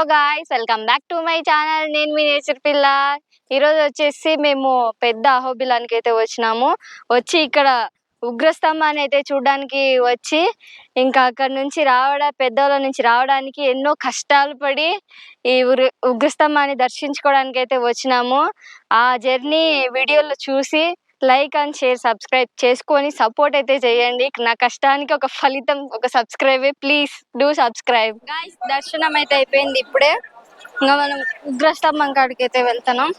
Hello guys welcome back to my channel నేను మీ nature పిల్ల. ఈరోజు వచ్చేసి మేము పెద్ద అహోబిలానికి అయితే వచ్చినాము. వచ్చి ఇక్కడ ఉగ్రస్తంభాన్ని అయితే చూడడానికి వచ్చి ఇంకా అక్కడ నుంచి రావడం పెద్దోళ్ళ నుంచి రావడానికి ఎన్నో కష్టాలు పడి ఈ ఉగ్రస్తంభాన్ని దర్శించుకోవడానికి అయితే వచ్చినాము. ఆ జర్నీ వీడియోలో చూసి లైక్ అండ్ షేర్ సబ్స్క్రైబ్ చేసుకొని సపోర్ట్ అయితే చేయండి. నా కష్టానికి ఒక ఫలితం ఒక subscribe. Please do subscribe. Guys దర్శనం అయితే అయిపోయింది ఇప్పుడే. ఇంకా మనం ఉగ్రస్తంభం కాడికి అయితే వెళ్తున్నాం.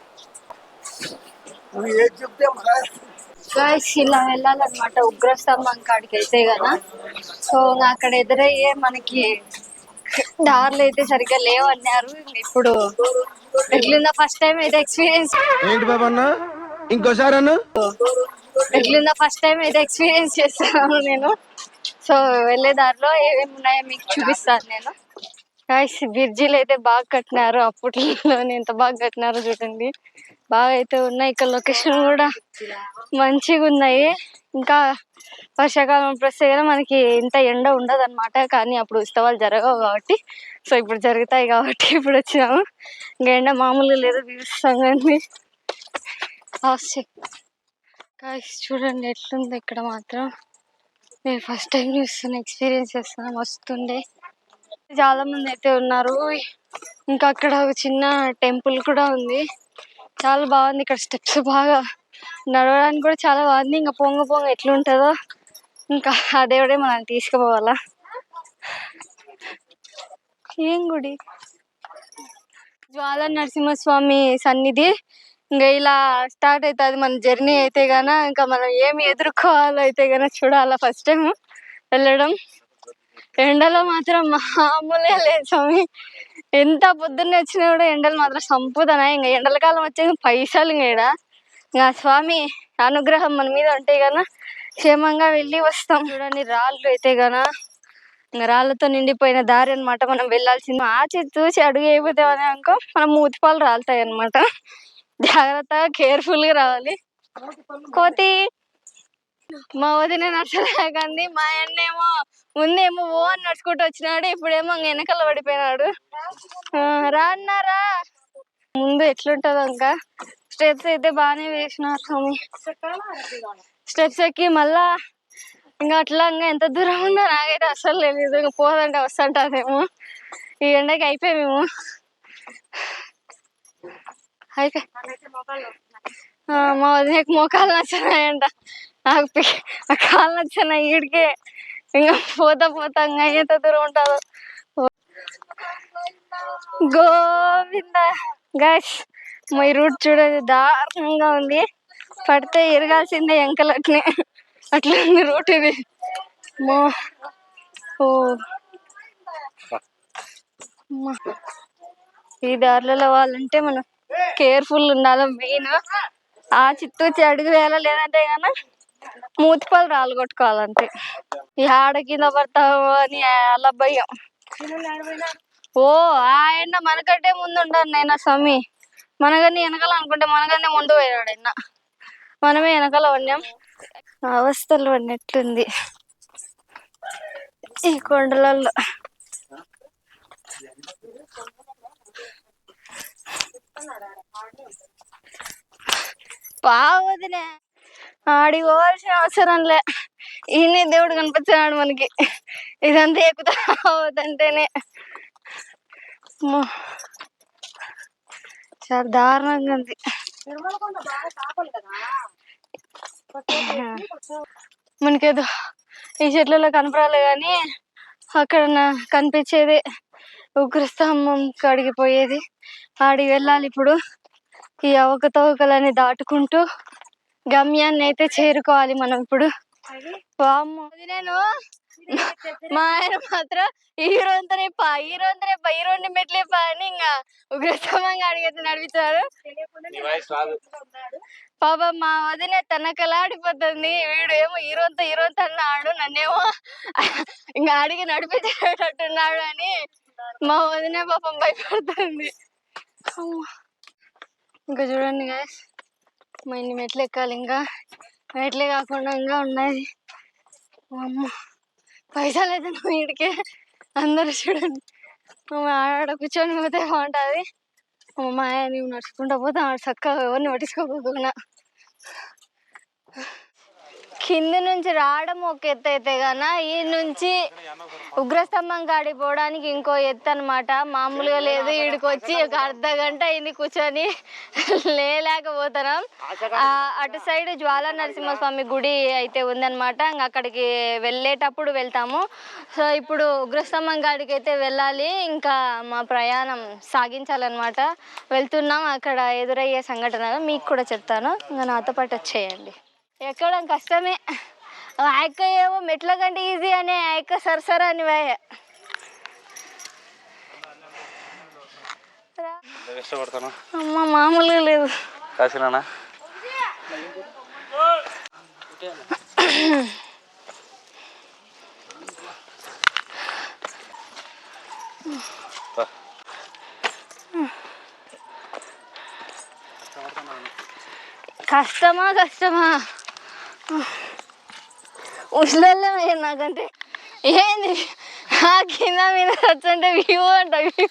గాయ్స్ ఇలా వెళ్ళాలన్నమాట ఉగ్రస్తంభం కాడికి అయితే కదా. సో అక్కడ ఎదురయ్యే మనకి దారులు అయితే సరిగ్గా లేవన్నారు. ఇప్పుడు ఎట్లుందా ఫస్ట్ టైం అయితే ఎక్స్పీరియన్స్ ఏంటి బాబా అన్న? ఇంకోసారి అన్న? ఎట్లుందా ఫస్ట్ టైం అయితే ఎక్స్పీరియన్స్ చేస్తాను నేను. సో వెళ్ళే దారిలో ఏమేమి ఉన్నాయో మీకు చూపిస్తాను నేను. గాయస్ బ్రిడ్జిలు అయితే బాగా కట్టినారు. అప్పట్లో ఎంత బాగా కట్టినారో చూడండి. బాగా అయితే ఉన్నాయి. ఇక్కడ లొకేషన్ కూడా మంచిగా ఉన్నాయి. ఇంకా వర్షాకాలం అప్పుడు వస్తే కదా మనకి ఇంత ఎండ ఉండదు అనమాట కానీ అప్పుడు ఉత్సవాలు జరగవు కాబట్టి. సో ఇప్పుడు జరుగుతాయి కాబట్టి ఇప్పుడు వచ్చినాము. ఇంకా ఎండ మామూలుగా లేదు. చూస్తాం కానీ గాయస్ చూడండి ఎట్లుంది ఇక్కడ మాత్రం. నేను ఫస్ట్ టైం చూస్తున్న ఎక్స్పీరియన్స్ చేస్తున్నా వస్తుండే చాలా మంది అయితే ఉన్నారు. ఇంకా అక్కడ ఒక చిన్న టెంపుల్ కూడా ఉంది. చాలా బాగుంది ఇక్కడ స్టెప్స్ బాగా. నడవడానికి కూడా చాలా బాగుంది. ఇంకా పొంగ పొంగ ఎట్లుంటుందో ఇంకా ఆ దేవుడే మనం తీసుకుపోవాలా. ఏం గుడి? జ్వాల నరసింహస్వామి సన్నిధి. ఇంకా ఇలా స్టార్ట్ అవుతుంది మన జర్నీ అయితే గాన ఇంకా మనం ఏమి ఎదుర్కోవాలో అయితే గాన చూడాలా ఫస్ట్ టైం వెళ్ళడం. ఎండలో మాత్రం మామూలే లేదు స్వామి. ఎంత పొద్దున్నే వచ్చినా కూడా ఎండలు మాత్రం సంపుతున్నాయి ఇంకా ఎండల కాలం వచ్చేది పైసలు ఇంకా ఇంకా స్వామి అనుగ్రహం మన మీద ఉంటే గన క్షేమంగా వెళ్ళి వస్తాం. చూడండి రాళ్ళు అయితే గన. ఇంకా రాళ్ళతో నిండిపోయిన దారి అన్నమాట మనం వెళ్ళాల్సింది. ఆచి చూసి అడుగు అయిపోతామని అనుకో మనం మూతిపాలు రాలుతాయి అనమాట జాగ్రత్తగా కేర్ఫుల్గా రావాలి. కోతి మా వదిన నచ్చలేకండి మా అన్నేమో ముందేమో ఓ అని నడుచుకుంటూ వచ్చినాడు ఇప్పుడేమో వెనకాల పడిపోయినాడు. ఆ, రా అన్నారా ముందు ఎట్లుంటదో ఇంకా. స్టెప్స్ అయితే బాగానే వేసినారు స్వామి. స్టెప్స్ ఎక్కి మళ్ళా ఇంకా అట్లా ఇంకా ఎంత దూరం ఉందో నాకైతే అస్సలు తెలియదు ఇంకా పోదంటే వస్తుంటాదేమో ఈ ఎండకి అయిపోయి అయితే ఆ, మా వదినకి మోకాలు నచ్చినాయంట నాకు పి- ఆ కాళ్ళు నచ్చినాయి ఈడికే ఇంకా పోతా పోతా ఇంకా ఎంత దూరం ఉంటారు గోవింద గైస్ మా ఈ రూట్ చూడండి దారుణంగా ఉంది పడితే ఎరగాల్సిందే ఎంకలట్నే అట్లా ఉంది రూట్ ఇది మో ఓ ఈ దారిలో వాళ్ళంటే మనం కేర్ఫుల్ ఉండాలి మెయిన్. ఆ చిత్తూచి అడుగు వేయాలా లేదంటే కానీ మూతిపాలు రాళ్ళు కొట్టుకోవాలంతే. ఆడ కింద పడతావు అని అలా భయం. ఓ ఆయన మనకంటే ముందు ఉంటారు నైనా స్వామి. మనకన్నీ వెనకాల అనుకుంటే మనకన్నా ముందు పోయినాడు ఆయన. మనమే వెనకాల పడినాం. అవస్థలు పడినట్టుంది ఈ కొండలలో పావదినే. ఆడి పోవాల్సిన అవసరం లే. ఈయనే దేవుడు కనిపించాడు మనకి. ఇదంతా ఎక్కుతా అవుతుంటేనే. చాలా దారుణంగా ఉంది. మనకేదో ఈ చెట్లలో కనపడాలి కానీ అక్కడ కనిపించేది ఉగ్రస్తంభం కాడికి పోయేది ఆడికి వెళ్ళాలి ఇప్పుడు. ఈ అవకతవకలని దాటుకుంటూ గమ్యాన్ని అయితే చేరుకోవాలి మనం ఇప్పుడు. నేను మా ఆయన మాత్రం హీరో అంతనే పా హీరో అంతనే పా హీరోని మెట్లే పా అని ఇంకా ఉగ్రస్తంభంగా అడిగితే నడుపుతారు పాప మా వదిన తనకలాడిపోతుంది వీడు ఏమో హీరో అంతా హీరో అన్నాడు. నన్నేమో ఇంకా అడిగి నడిపించేటట్టున్నాడు అని మా వదిన పాపం భయపడుతుంది. ఇంకా చూడండి గాయస్ మా ఇన్ని మెట్లు ఎక్కాలి ఇంకా. మెట్లే కాకుండా ఇంకా ఉన్నది అమ్మ పైసలు అయితే నువ్వు ఇడికే అందరూ చూడండి. ఆడ కూర్చొని పోతే బాగుంటుంది. మా ఆయన నువ్వు నడుచుకుంటా ఆడ చక్కగా ఎవరిని పట్టించుకోకపోతున్నా కింది నుంచి రావడం ఒక ఎత్తు అయితే గాన ఈ నుంచి ఉగ్రస్తంభం కాడికి పోవడానికి ఇంకో ఎత్తు అనమాట మామూలుగా లేదు ఈడికి వచ్చి ఒక అర్ధ గంట అయింది కూర్చొని లేలేకపోతున్నాం. అటు సైడ్ జ్వాల నరసింహస్వామి గుడి అయితే ఉందన్నమాట. ఇంక అక్కడికి వెళ్ళేటప్పుడు వెళ్తాము. సో ఇప్పుడు ఉగ్రస్తంభం కాడికి అయితే వెళ్ళాలి. ఇంకా మా ప్రయాణం సాగించాలన్నమాట. వెళ్తున్నాం. అక్కడ ఎదురయ్యే సంఘటన మీకు కూడా చెప్తాను. ఇంకా నాతో పాటు వచ్చేయండి. ఎక్కడం కష్టమే. ఆయక్క ఏమో మెట్ల కంటే ఈజీ అనే ఆయక్క సరసర అని వాయ అమ్మ మామూలుగా లేదు. కష్టమా కష్టమా? ముసలే నాకంటే ఏంది? ఆ కింద మీద వచ్చంటే వ్యూ అంట వ్యూ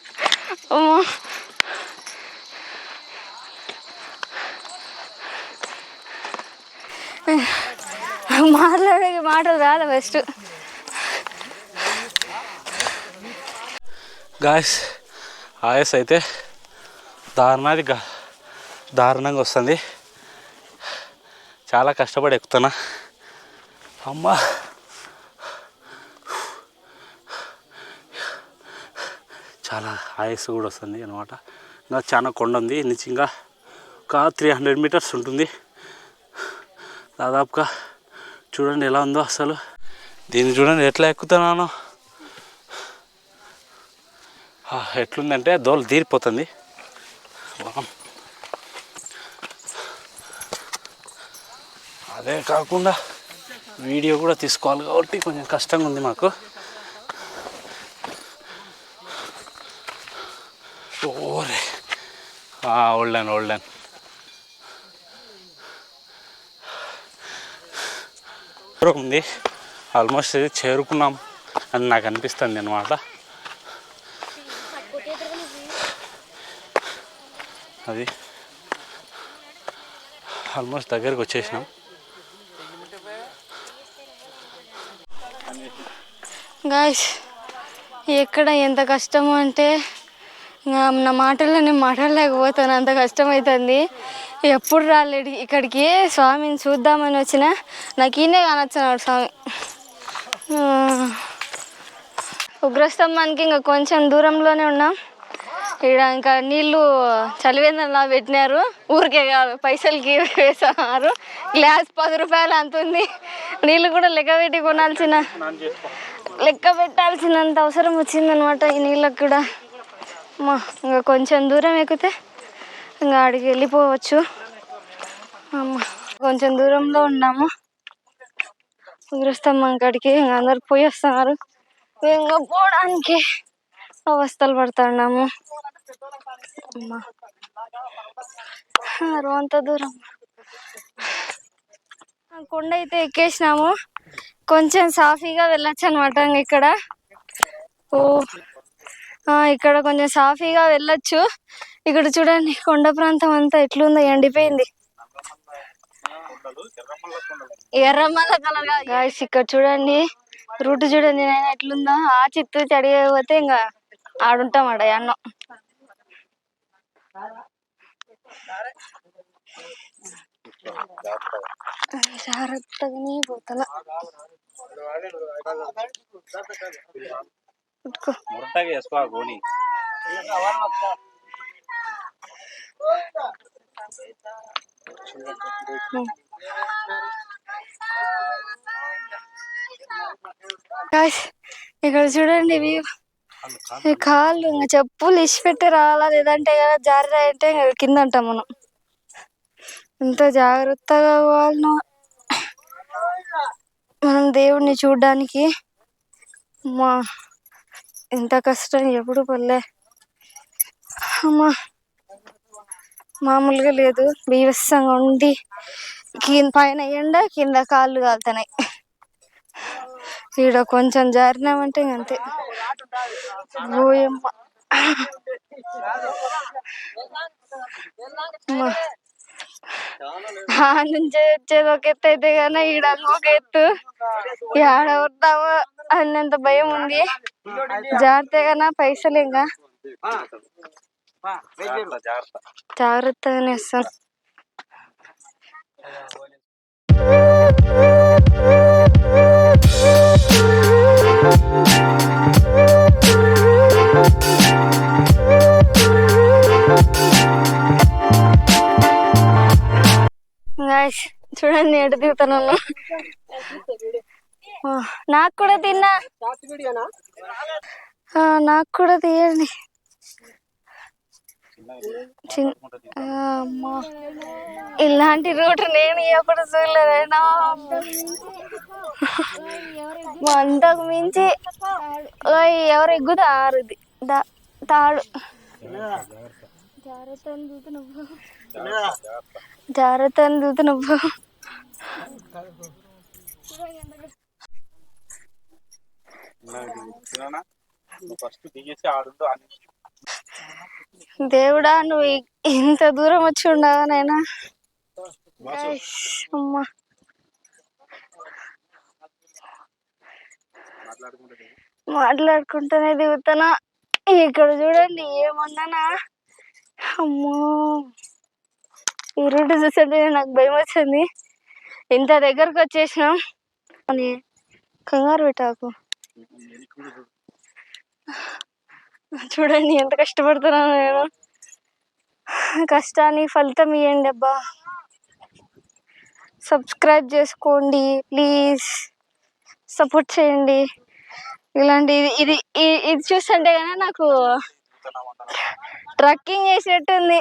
మాట్లాడే మాటలు రాలే ఫస్ట్ గాయస్ ఆయస్ అయితే దారుణాది దారుణంగా వస్తుంది. చాలా కష్టపడి ఎక్కుతున్నా. అమ్మా. చాలా ఆయాస్ కూడా వస్తుంది అనమాట ఇంకా చాలా కొండ ఉంది నుంచి ఇంకా ఒక త్రీ హండ్రెడ్ మీటర్స్ ఉంటుంది. దాదాపుగా చూడండి ఎలా ఉందో అసలు. దీన్ని చూడండి ఎట్లా ఎక్కుతున్నాను. ఎట్లుందంటే దోలు తీరిపోతుంది. అదే కాకుండా వీడియో కూడా తీసుకోవాలి కాబట్టి కొంచెం కష్టంగా ఉంది మాకు. ఓరే. ఓల్డెన్ ఓల్డెన్ ఉంది. ఆల్మోస్ట్ ఇది చేరుకున్నాం అని నాకు అనిపిస్తుంది అనమాట అది. ఆల్మోస్ట్ దగ్గరికి వచ్చేసినాం. గాయస్ ఎక్కడ ఎంత కష్టము అంటే నా మాటల్లో నేను మాట్లాడలేకపోతాను. అంత కష్టం అవుతుంది ఎప్పుడు రాలేడు. ఇక్కడికి స్వామిని చూద్దామని వచ్చిన నాకు ఈయనే కానొచ్చున్నాడు స్వామి. ఉగ్రస్తంభానికి ఇంకా కొంచెం దూరంలోనే ఉన్నాం. ఇక్కడ ఇంకా నీళ్ళు చలివేందలా పెట్టినారు. ఊరికే కాదు పైసలకి వేసారు. గ్లాస్ పది రూపాయలు అంతుంది నీళ్ళు కూడా లెక్క పెట్టి కొనాల్సిన లెక్క పెట్టాల్సినంత అవసరం వచ్చిందనమాట ఈ నీళ్ళకి కూడా. మా ఇంకా కొంచెం దూరం ఎక్కితే ఇంకా ఆడికి వెళ్ళిపోవచ్చు. అమ్మ కొంచెం దూరంలో ఉన్నాము. ఉగ్రస్తంభం అక్కడికి ఇంకా అందరు పోయి వస్తున్నారు. మేము ఇంకా పోవడానికి అవస్థలు పడుతున్నాము. అమ్మా అంత దూరం. కొండ అయితే ఎక్కేసినాము. కొంచెం సాఫీగా వెళ్ళొచ్చు అనమాట ఇక్కడ. ఓ ఆ, ఇక్కడ కొంచెం సాఫీగా వెళ్ళొచ్చు. ఇక్కడ చూడండి కొండ ప్రాంతం అంతా ఎట్లుందో ఎండిపోయింది. ఎర్రమల్ల కలర్ గాయస్ ఇక్కడ చూడండి. రూట్ చూడండి నేను ఎట్లుందో. ఆ చిత్తు చడిపోతే ఇంకా ఆడుంటాం ఆడ అన్నం జాగ్రత్తగానే పోతల మురటగా వేసుకో గోని ఇక్కడ చూడండి వ్యూ కాళ్ళు ఇంకా చెప్పులు ఇచ్చి పెట్టి రావాలా లేదంటే కదా జారి అంటే కింద అంటాం మనం. ఎంత జాగ్రత్తగా పోవాలనో. మనం దేవుడిని చూడడానికి. మా ఎంత కష్టం ఎప్పుడు పల్లె. అమ్మా మామూలుగా లేదు. బీభత్సంగా ఉండి కింద పైన ఎండ కింద కాళ్ళు కాలుతున్నాయి. ఈడ కొంచెం జారినామంటే ఇంక అంతే ఓయమ్మ అమ్మా. ఆ నుంచి వచ్చేది ఒక ఎత్తు అయితే గానీ ఈడ ఒక ఎత్తు ఆడ వద్దామో అన్నంత భయం ఉంది. జాగ్రత్త పైసలు ఇంకా? జాగ్రత్తగానే ఇస్తాం గాయ్స్ చూడండి ఎటు దిగుతున్నాను ఆ, నాకు కూడా తిన్నా. నాకు కూడా తీయండి. అమ్మా. ఇలాంటి రూట్ నేను ఎప్పుడు చూడలేదైనా? అంతకు మించి. ఓయ్, ఎవరు ఎగ్గుతారు ఇది దా- తాడు. జాగ్రత్త. జాగ్రత్త అని నువ్వు. దేవుడా నువ్వు ఇంత దూరం వచ్చి ఉండవా నైనా అమ్మా. మాట్లాడుకుంటూనే దిగుతానా ఇక్కడ చూడండి ఏమన్నానా? అమ్మో. ఈ రూట్ చూస్తుంటే నాకు భయం వచ్చింది ఇంత దగ్గరకు వచ్చేసినాం. అని కంగారు పెట్టాకు. చూడండి ఎంత కష్టపడుతున్నాను నేను. కష్టాన్ని ఫలితం ఇవ్వండి అబ్బా. సబ్స్క్రైబ్ చేసుకోండి ప్లీజ్. సపోర్ట్ చేయండి. ఇలాంటి ఇది ఇది చూస్తుంటే కానీ నాకు ట్రక్కింగ్ చేసేట్టుంది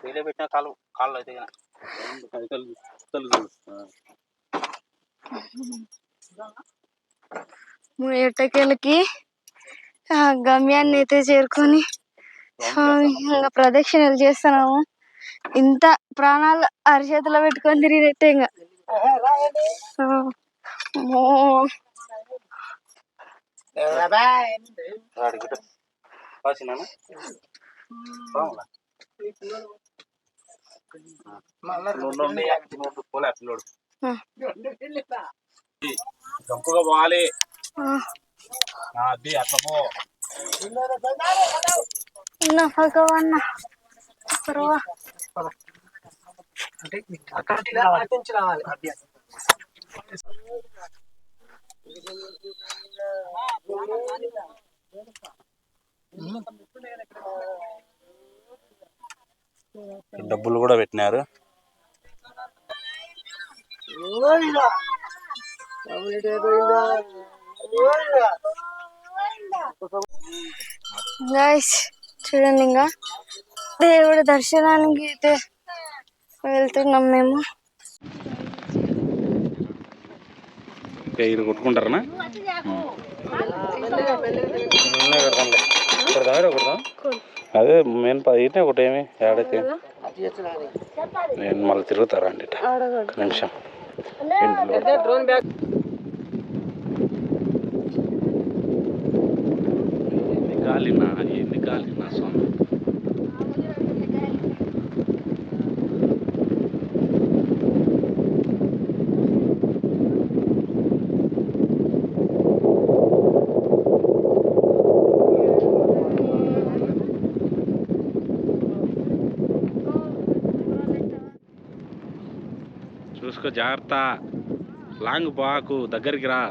తేలే పెట్టిన కాలు కాళ్ళు అయితే ఆ గమ్యాన్ని అయితే చేరుకొని ఇంకా ప్రదక్షిణలు చేస్తున్నాము. ఇంత ప్రాణాలు అరిచేతిలో పెట్టుకొని తిరిగినట్టే ఇంకా గంపుగా పోవాలి ఆ. అది అట్లా పో నా భగవన్న డబ్బులు కూడా పెట్టినారు. గైస్ చూడండి ఇంకా. దేవుడి దర్శనానికి అయితే వెళ్తున్నాం మేము. ఇది కొట్టుకుంటారనా? అదే మెయిన్ ఇటే ఒకటి ఏమి ఏడైతే నేను మళ్ళీ తిరుగుతారా అండి నిమిషం. ఎన్ని గాలినా ఎన్ని గాలినా స్వామి జాగ్రత్త లాంగ్ బాకు దగ్గరికి రా.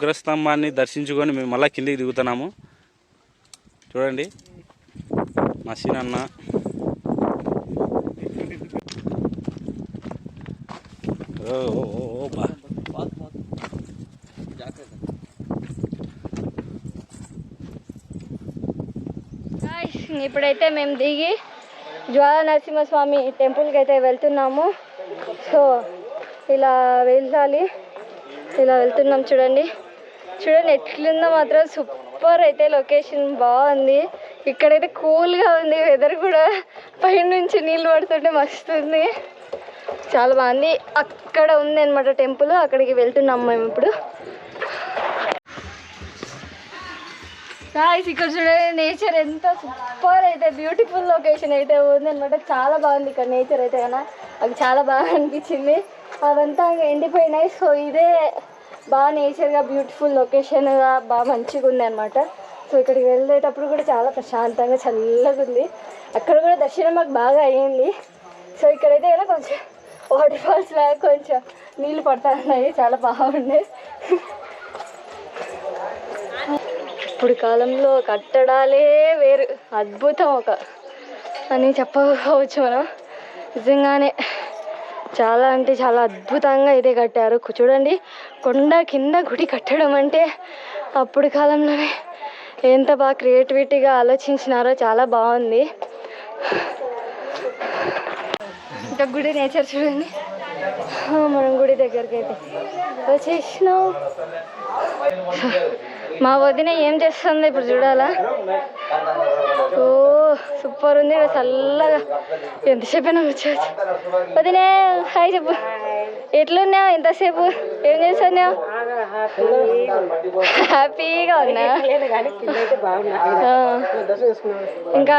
ఉగ్రస్తంభాన్ని దర్శించుకొని మేము మళ్ళీ కిందికి దిగుతున్నాము. చూడండి. మా అన్న. ఇప్పుడైతే మేము దిగి జ్వాల నరసింహస్వామి టెంపుల్కి అయితే వెళ్తున్నాము. సో ఇలా వెళ్ళాలి. ఇలా వెళ్తున్నాం చూడండి. చూడండి ఎట్లుందో మాత్రం సూపర్ అయితే లొకేషన్ బాగుంది. ఇక్కడైతే కూల్గా ఉంది వెదర్ కూడా. పైనుంచి నీళ్ళు పడుతుంటే మస్తు ఉంది చాలా బాగుంది. అక్కడ ఉంది అనమాట టెంపుల్ అక్కడికి వెళ్తున్నాం మేము ఇప్పుడు. గాయస్ ఇక్కడ చూడండి నేచర్ ఎంత సూపర్ అయితే బ్యూటిఫుల్ లొకేషన్ అయితే ఉంది అనమాట చాలా బాగుంది ఇక్కడ నేచర్ అయితే కన్నా. అది చాలా బాగా అనిపించింది. అదంతా ఎండిపోయినాయి. సో ఇదే బాగా నేచర్గా బ్యూటిఫుల్ లొకేషన్గా బాగా మంచిగా ఉంది అనమాట సో ఇక్కడికి వెళ్ళేటప్పుడు కూడా చాలా ప్రశాంతంగా చల్లగా ఉంది అక్కడ కూడా దర్శనం మాకు బాగా అయ్యింది. సో ఇక్కడైతే ఇలా కొంచెం వాటర్ ఫాల్స్ లాగా కొంచెం నీళ్ళు పడతా ఉన్నాయి చాలా బాగుండే ఇప్పుడు కాలంలో కట్టడాలే వేరు. అద్భుతం ఒక అని చెప్పవచ్చు మనం. నిజంగానే చాలా అంటే చాలా అద్భుతంగా అయితే కట్టారు. చూడండి కొండ కింద గుడి కట్టడం అంటే అప్పుడు కాలంలోనే ఎంత బాగా క్రియేటివిటీగా ఆలోచించినారో చాలా బాగుంది. ఇంకా గుడి నేచర్ చూడండి. మనం గుడి దగ్గరికి అయితే వచ్చేసినాం. మా వదిన ఏం చేస్తుంది ఇప్పుడు చూడాలా? ఓ సూపర్ ఉంది చల్లగా. ఎంతసేపు అయినా వచ్చేసి వదినే హాయ్ చెప్పు. ఎట్లున్నావు? ఎంతసేపు? ఏం చేస్తున్నావు? హ్యాపీగా ఉన్నా. ఇంకా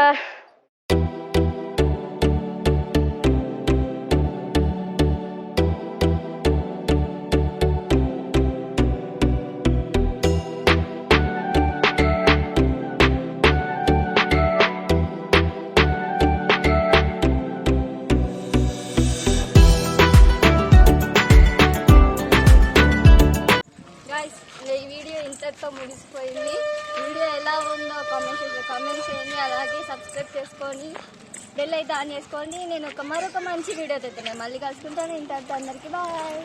ఆన్ చేసుకోండి. నేను ఒక మరొక మంచి వీడియో తెస్తున్నాను మళ్ళీ కలుసుకుంటాను. ఇంత అందరికీ బాయ్.